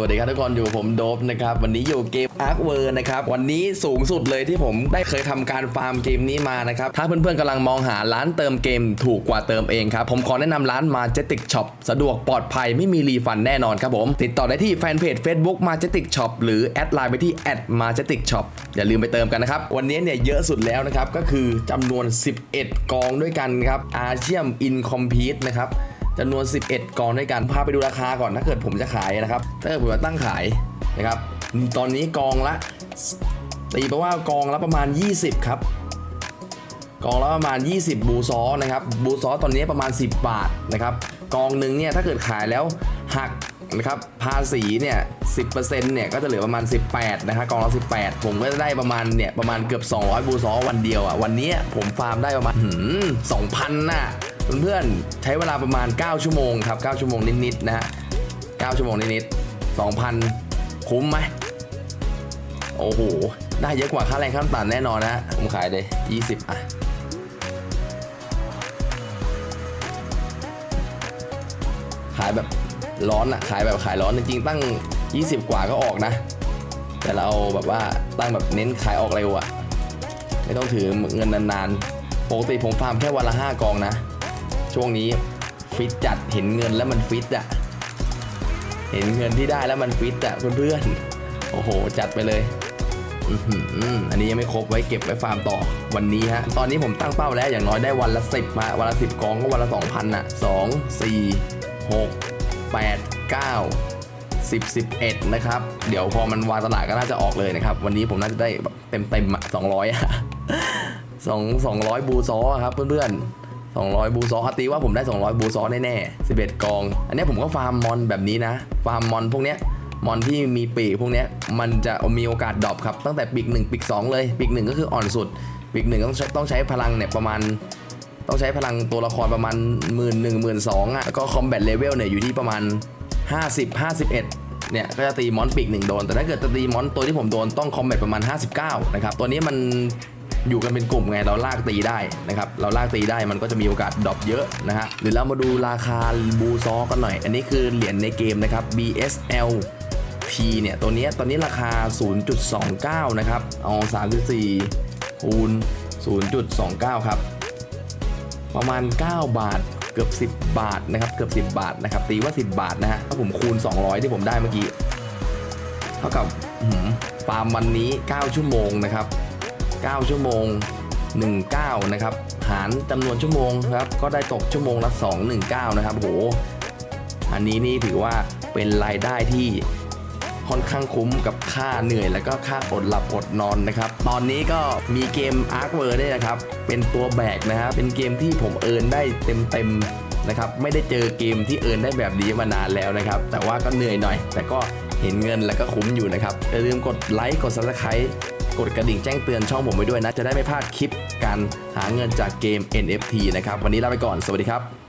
สวัสดีครับทุกคนอยู่ผมโดบนะครับ วันนี้อยู่เกม Ark w o r นะครับ วันนี้สูงสุดเลยที่ผมได้เคยทำการฟาร์มเกมนี้มานะครับ ถ้าเพื่อนๆกำลังมองหาร้านเติมเกมถูกกว่าเติมเองครับ ผมขอแนะนำร้าน Majestic Shop สะดวกปลอดภัยไม่มีรีฟันแน่นอนครับผม ติดต่อได้ที่แฟนเพจ Facebook Majestic Shop หรือแอดไลน์ไปที่ @majestic shop อย่าลืมไปเติมกันนะครับ วันนี้เนี่ยเยอะสุดแล้วนะครับก็คือจำนวน 11 กองด้วยกันครับอาเชียมอินคอมพีทนะครับ จำนวน 11กองด้วยกันพาไปดูราคาก่อนถ้าเกิดผมจะขายนะครับถ้าเกิดผมจะตั้งขายนะครับตอนนี้กองละตีไปว่ากองละประมาณ 20 ครับ กองละประมาณ 20 บูซอนะครับบูซอตอนนี้ประมาณ 10 บาทนะครับกองหนึ่งเนี่ยถ้าเกิดขายแล้วหักนะครับภาษีเนี่ย10%เนี่ยก็จะเหลือประมาณ 18นะฮะกองละ18 ผมก็จะได้ประมาณเนี่ยประมาณเกือบ 200 บูซอวันเดียวอะวันนี้ผมฟาร์มได้ประมาณหืม2,000น่ะ เพื่อนๆใช้เวลาประมาณ 9 ชั่วโมงครับ 9 ชั่วโมงนิดๆนะฮะ 9 ชั่วโมงนิดๆ2,000 คุ้มไหมโอ้โห ได้เยอะกว่าค่าแรงขั้นต่ำแน่นอนนะฮะ ผมขายเลย20 อะขายแบบร้อนอะขายแบบขายร้อนจริงๆตั้ง 20 กว่าก็ออกนะ แต่เราเอาแบบว่าตั้งแบบเน้นขายออกเร็วอะไม่ต้องถือเงินนานๆปกติผมฟาร์มแค่วันละ 5 กองนะ ช่วงนี้ฟิตจัดเห็นเงินแล้วมันฟิตอะเห็นเงินที่ได้แล้วมันฟิตอะเพื่อนๆ โอ้โห จัดไปเลยอือฮึอันนี้ยังไม่ครบไว้เก็บไว้ฟาร์มต่อวันนี้ฮะ ตอนนี้ผมตั้งเป้าแล้วอย่างน้อยได้วันละสิบมาวันละสิบกองก็วันละสองพันอะสองสี่หกแปดเก้าสิบสิบเอ็ดนะครับ เดี๋ยวพอมันวางตลาดก็น่าจะออกเลยนะครับ วันนี้ผมน่าจะได้เต็มเต็มๆอะสองร้อยอะสองสองร้อยบูซอครับเพื่อนๆ สองร้อยบูซอตีว่าผมได้ 200 บูซอแน่ๆ11 กอง อันนี้ผมก็ฟาร์มมอนแบบนี้นะ ฟาร์มมอนพวกเนี้ยมอนที่มีปีกพวกเนี้ยมันจะมีโอกาสดรอปครับ ตั้งแต่ปีก1ปีก2เลยปีก1ก็คืออ่อนสุดปีก1ต้องต้องใช้พลังเนี่ยประมาณ ต้องใช้พลังตัวละครประมาณหมื่นหนึ่งหมื่นสองอะก็คอมแบทเลเวลเนี่ยอยู่ที่ประมาณ 50 51 เนี่ยก็จะตีมอนปีกหนึ่งโดน แต่ถ้าเกิดจะตีมอนตัวที่ผมโดนต้องคอมแบทประมาณ 59 นะครับ ตัวนี้มัน อยู่กันเป็นกลุ่มไงเราลากตีได้นะครับเราลากตีได้มันก็จะมีโอกาสดรอปเยอะนะฮะหรือเรามาดูราคาบูซอกันหน่อย อันนี้คือเหรียญในเกมนะครับ BSL P เนี่ยตัวเนี้ยตอนนี้ราคา 0.29 นะครับเอา34คูณ0.29 ครับ ประมาณ 9 บาทเกือบ 10 บาทนะครับเกือบ 10 บาทนะครับตีว่า 10 บาทนะฮะถ้าผมคูณ 200 ที่ผมได้เมื่อกี้ เท่ากับฟาร์มวันนี้ 9 ชั่วโมงนะครับ 9 ชั่วโมง 19 นะครับ หารจำนวนชั่วโมงครับ ก็ได้ตกชั่วโมงละ 219 นะครับโห อันนี้นี่ถือว่าเป็นรายได้ที่ค่อนข้างคุ้มกับค่าเหนื่อย แล้วก็ค่าอดหลับอดนอนนะครับ ตอนนี้ก็มีเกม Ark w o r ด้วยนะครับ เป็นตัวแบกนะครับเป็นเกมที่ผมเอินได้เต็มๆนะครับไม่ได้เจอเกมที่เอินได้แบบนี้มานานแล้วนะครับ แต่ว่าก็เหนื่อยหน่อย แต่ก็เห็นเงินแล้วก็คุ้มอยู่นะครับอย่าลืมกดไลค์กด subscribe กดกระดิ่งแจ้งเตือนช่องผมไว้ด้วยนะ จะได้ไม่พลาดคลิปการหาเงินจากเกม NFT นะครับ วันนี้ลาไปก่อน สวัสดีครับ